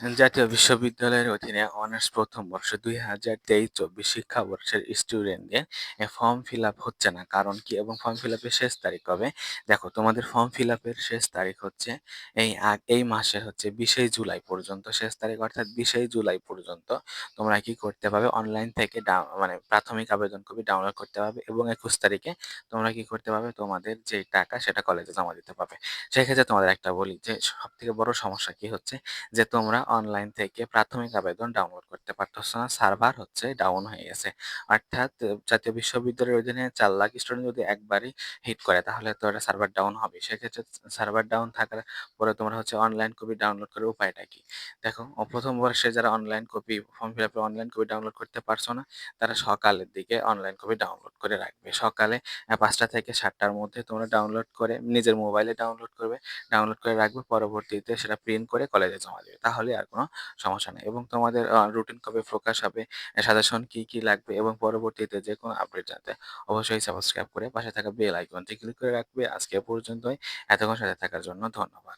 জাতীয় বিশ্ববিদ্যালয়ের অধীনে অনার্স প্রথম বর্ষ দুই হাজার তেইশ চব্বিশ শিক্ষাবর্ষের স্টুডেন্টদের ফর্ম ফিল আপ হচ্ছে না। কারণ কি? এবং ফর্ম ফিল আপের শেষ তারিখ কবে? দেখো, তোমাদের ফর্ম ফিল আপের শেষ তারিখ হচ্ছে এই এই মাসের হচ্ছে বিশে জুলাই পর্যন্ত। শেষ তারিখ অর্থাৎ বিশে জুলাই পর্যন্ত তোমরা কি করতে পারবে? অনলাইন থেকে মানে প্রাথমিক আবেদন কপি ডাউনলোড করতে পারবে এবং একুশ তারিখে তোমরা কি করতে পারবে? তোমাদের যে টাকা সেটা কলেজে জমা দিতে পারবে। সেক্ষেত্রে তোমাদের একটা বলি যে সব থেকে বড় সমস্যা কি হচ্ছে? যে তোমরা অনলাইন থেকে প্রাথমিক আবেদন ডাউনলোড করতে পারতেছো না সার্ভার হচ্ছে ডাউন হয়ে গেছে। অর্থাৎ জাতীয় বিশ্ববিদ্যালয়ের অধীনে চার লাখ স্টুডেন্ট যদি একবারই হিট করে, তাহলে তো এটা সার্ভার ডাউন হবে। সেক্ষেত্রে সার্ভার ডাউন থাকার পরে তোমরা হচ্ছে অনলাইন কপি ডাউনলোড করার উপায়টা কি? দেখো প্রথম বর্ষে যারা অনলাইন কপি ফর্ম ফিল আপে অনলাইন কপি ডাউনলোড করতে পারছ না, তারা সকালের দিকে অনলাইন কপি ডাউনলোড করে রাখবে। সকালে পাঁচটা থেকে সাতটার মধ্যে তোমরা ডাউনলোড করে নিজের মোবাইলে ডাউনলোড করবে। ডাউনলোড করে রাখবে, পরবর্তীতে সেটা প্রিন্ট করে কলেজে জমা দেবে। তাহলে আর কোনো সমস্যা নেই। এবং তোমাদের রুটিন কবে প্রকাশ হবে সাজেশন কি কি লাগবে এবং পরবর্তীতে যে কোনো আপডেট জানতে অবশ্যই সাবস্ক্রাইব করে পাশে থাকা বেল আইকনটি ক্লিক করে রাখবে। আজকে পর্যন্তই। এতক্ষণ সাথে থাকার জন্য ধন্যবাদ।